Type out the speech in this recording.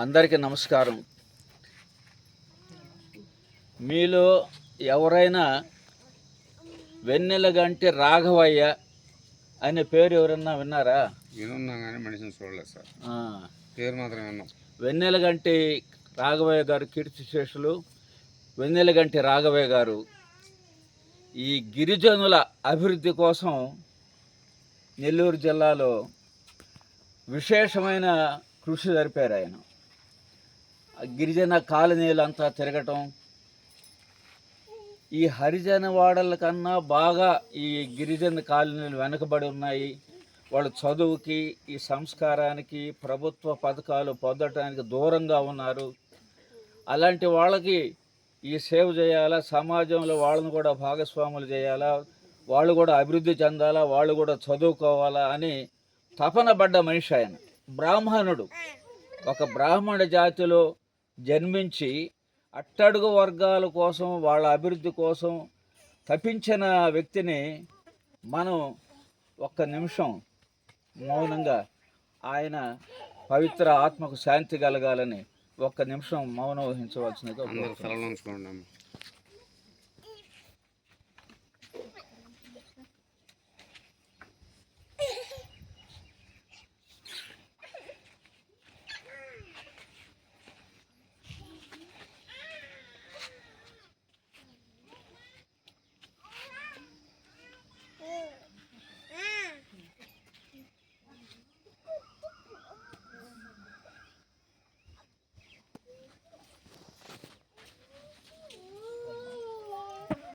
అందరికీ నమస్కారం. మీలో ఎవరైనా వెన్నెలగంటి రాఘవయ్య అనే పేరు ఎవరన్నా విన్నారా? వినున్నాం కానీ మనిషిని చూడలేదు సార్. ఆ, పేరు మాత్రం విన్నాం. వెన్నెలగంటి రాఘవయ్య గారు కీర్తిశేషులు వెన్నెలగంటి రాఘవయ్య గారు ఈ గిరిజనుల అభివృద్ధి కోసం నెల్లూరు జిల్లాలో విశేషమైన కృషి జరిపారు ఆయన. గిరిజన కాలనీలంతా తిరగటం. ఈ హరిజన వాడల కన్నా బాగా ఈ గిరిజన కాలనీలు వెనుకబడి ఉన్నాయి. వాళ్ళ చదువుకి ఈ సంస్కారానికి ప్రభుత్వ పథకాలు పొందటానికి దూరంగా ఉన్నారు. అలాంటి వాళ్ళకి ఈ సేవ చేయాలా? సమాజంలో వాళ్ళని కూడా భాగస్వాములు చేయాలా? వాళ్ళు కూడా అభివృద్ధి చెందాలా? వాళ్ళు కూడా చదువుకోవాలా? అని తపన పడ్డ మనిషి ఆయన. బ్రాహ్మణుడు. ఒక బ్రాహ్మణ జాతిలో జన్మించి అట్టడుగు వర్గాల కోసం వాళ్ళ అభివృద్ధి కోసం తపించిన వ్యక్తిని మనం ఒక్క నిమిషం మౌనంగా ఆయన పవిత్ర ఆత్మకు శాంతి కలగాలని ఒక్క నిమిషం మౌనం వహించవలసినది